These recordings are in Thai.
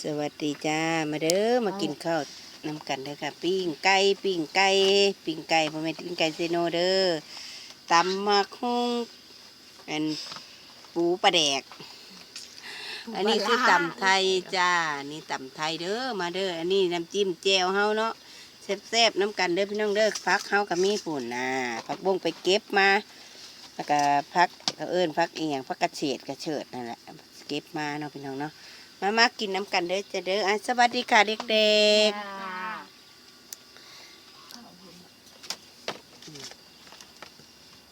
สวัสดีจ้า มาเด้อมากินข้าวนำกันเด้อค่ะ ปิ้งไก่ปิ้งไก่ปิ้งไก่พ่อแม่นปิ้งไก่เซโนเด้อตำมาคุ้งอันปูปลาแดก อันนี้คือตำไทยจ้า นี่ตำไทยเด้อมาเด้ออันนี้น้ำจิ้มแจ่วเฮาเนาะแซ่บๆน้ำกันเด้อพี่น้องเด้อพักเฮากับมีปุ่นนะพักบงไปเก็บมาแล้วก็พักเขาเอิ้นพักอีหยังพักกระเฉดกระเฉิดนั่นแหละเก็บมาเนาะพี่น้องเนาะ มามากินน้ำกันเด้อจะเด้ออะสวัสดีค่ะเด็กๆ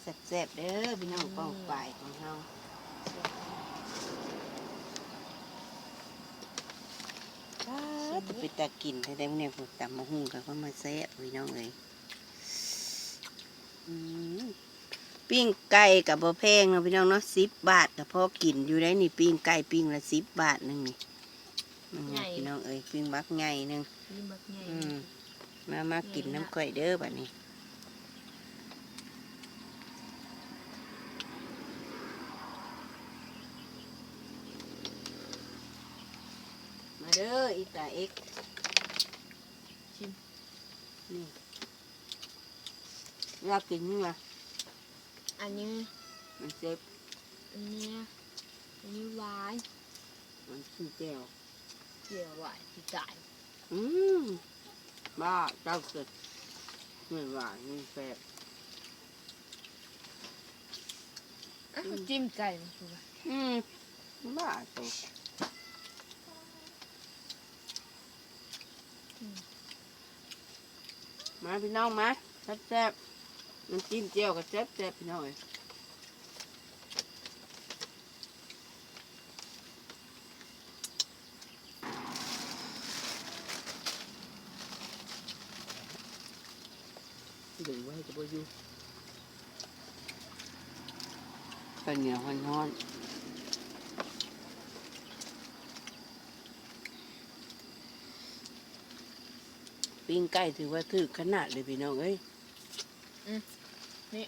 แซ่บๆเด้อพี่น้องป้องฝ่ายของเฮาจะไปตากินให้ได้เนี่ยพวกตำมะฮุ่งกันก็มาแซ่บพี่น้องเลยอืม ปิ้งไก่กับบ่แพงเนาะพี่น้องเนาะสิบบาทกับพอกินอยู่ได้นี่ปิ้งไก่ปิ้งละสิบบาทหนึงนี่มันไงใหญ่พี่น้องเอ้ยปิ้งบักไงหนึงนี่มักใหญ่อืมมามากินน้ำก่อยเด้อบัดนี้มาเด้ออีตาเอ็กชิมนี่อยากกินนี่มา อันนี้มันเจ็บอันนี้อันนี้หวานมันขี้แก้วเจียวหวานที่ตายอืมบ้าเจ้าเกิดไม่หวานไม่แซ่บอะจิ้มไก่มาดูว่าอืมบ้าตัวมาพี่น้องมาแซ่บๆ น้ำจิ้มเจียวกับแซ่บๆพี่น้องเอ้ยดึงไว้จะบ่อยู่ข้าวเหนียวข้าวน้อนปิ้งไก่ถือว่าถือขนาดเลยพี่น้องเอ้ย นี่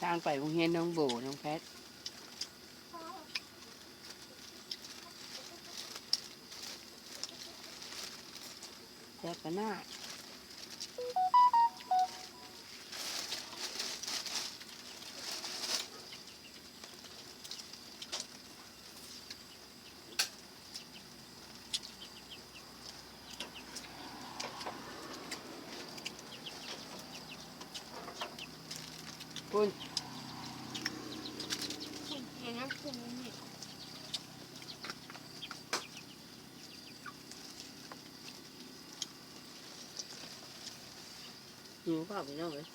ทางไปโรงเรียนน้องโบน้องแพทแซ่บขนาด คุณเห็นน้ำคุณนี่อยู่เปล่าพี่น้องเลย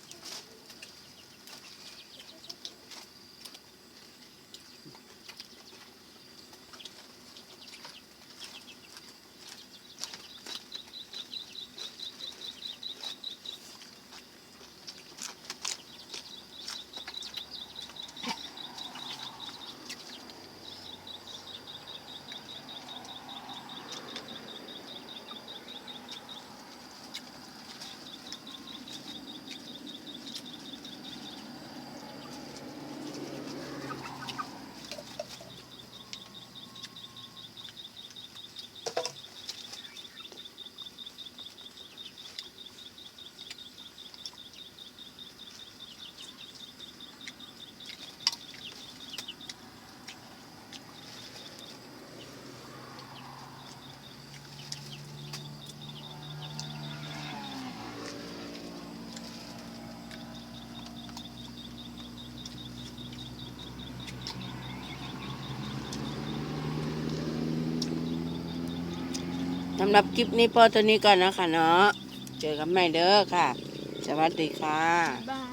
สำหรับคลิปนี้พอตัวนี้ก่อนนะคะเนาะ เจอกันใหม่เด้อค่ะ สวัสดีค่ะบาย